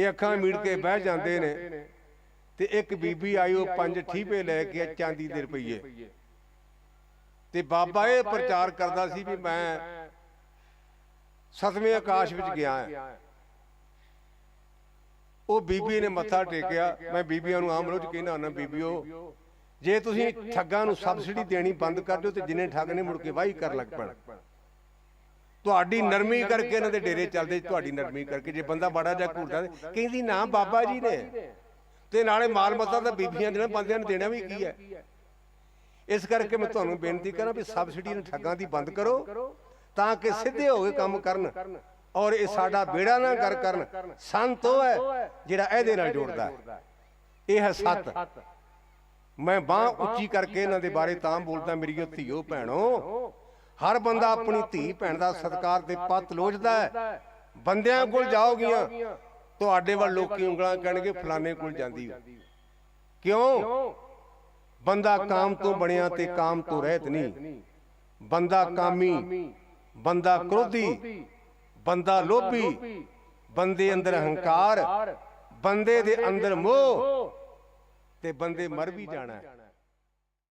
ਇਹ ਅੱਖਾਂ ਮੀੜ ਕੇ ਬਹਿ ਜਾਂਦੇ ਨੇ ਤੇ ਇੱਕ ਬੀਬੀ ਆਈ ਉਹ ਪੰਜ ਠੀਪੇ ਲੈ ਕੇ ਚਾਂਦੀ ਦੇ ਰੁਪਈਏ। ਤੇ ਬਾਬਾ ਇਹ ਪ੍ਰਚਾਰ ਕਰਦਾ ਸੀ ਵੀ ਮੈਂ ਸਤਵੇਂ ਆਕਾਸ਼ ਵਿੱਚ ਗਿਆ ਹਾਂ। ਉਹ ਬੀਬੀ ਨੇ ਮੱਥਾ ਟੇਕਿਆ। ਮੈਂ ਬੀਬੀਆਂ ਨੂੰ ਆਮ ਰੋਜ਼ ਕਹਿੰਦਾ ਹੁੰਦਾ ਬੀਬੀਓ ਜੇ ਤੁਸੀਂ ਠੱਗਾਂ ਨੂੰ ਸਬਸਿਡੀ ਦੇਣੀ ਬੰਦ ਕਰ ਦਿਓ ਤੇ ਜਿੰਨੇ ਠੱਗ ਨੇ ਮੁੜ ਕੇ ਵਾਹੀ ਕਰ ਲੱਗ ਪੈਣ। ਤੁਹਾਡੀ ਨਰਮੀ ਕਰਕੇ ਇਹਨਾਂ ਦੇ ਡੇਰੇ ਚੱਲਦੇ ਤੁਹਾਡੀ ਨਰਮੀ ਕਰਕੇ ਜੇ ਬੰਦਾ ਬੜਾ ਜਾ ਘੂਰਦਾ ਕਹਿੰਦੀ ਨਾ ਬਾਬਾ ਜੀ ਨੇ। ਤੇ ਨਾਲੇ ਮਾਲ ਮੱਤਾ ਤਾਂ ਬੀਬੀਆਂ ਦੇਣਾ ਬੰਦਿਆਂ ਨੂੰ ਦੇਣਾ ਵੀ ਕੀ ਹੈ। ਇਸ ਕਰਕੇ ਮੈਂ ਤੁਹਾਨੂੰ ਬੇਨਤੀ ਕਰਾਂ ਵੀ ਸਬਸਿਡੀ ਨੂੰ ਠੱਗਾਂ ਦੀ ਬੰਦ ਕਰੋ ਤਾਂ ਕਿ ਸਿੱਧੇ ਹੋ ਕੇ ਕੰਮ ਕਰਨ ਔਰ ਇਹ ਸਾਡਾ ਬੇੜਾ ਨਾ ਕਰ ਕਰਨ। ਸੰਤ ਉਹ ਹੈ ਜਿਹੜਾ ਇਹਦੇ ਨਾਲ ਜੋੜਦਾ ਹੈ। ਇਹ ਹੈ ਸੱਤ। ਮੈਂ ਬਾਹ ਉੱਚੀ ਕਰਕੇ ਇਹਨਾਂ ਦੇ ਬਾਰੇ ਤਾਂ ਬੋਲਦਾ ਮੇਰੀਓ ਧੀਓ ਭੈਣੋ। ਹਰ ਬੰਦਾ ਆਪਣੀ ਧੀ ਭੈਣ ਦਾ ਸਤਿਕਾਰ ਤੇ ਪੱਤ ਲੋਚਦਾ ਹੈ। ਬੰਦਿਆਂ ਕੋਲ ਜਾਓਗੀਆਂ ਤੁਹਾਡੇ ਵੱਲ ਲੋਕੀ ਉਂਗਲਾਂ ਕਹਿਣਗੇ ਫਲਾਣੇ ਕੋਲ ਜਾਂਦੀ ਹੋ। ਕਿਉਂ? ਬੰਦਾ ਕਾਮ ਤੋਂ ਬਣਿਆ ਤੇ ਕਾਮ ਤੋਂ ਰਹਿਤ ਨਹੀਂ। ਬੰਦਾ ਕਾਮੀ ਬੰਦਾ ਕ੍ਰੋਧੀ ਬੰਦਾ ਲੋਭੀ ਬੰਦੇ ਅੰਦਰ ਹੰਕਾਰ ਬੰਦੇ ਦੇ ਅੰਦਰ ਮੋਹ ਤੇ ਬੰਦੇ ਮਰ ਵੀ ਜਾਣਾ ਹੈ।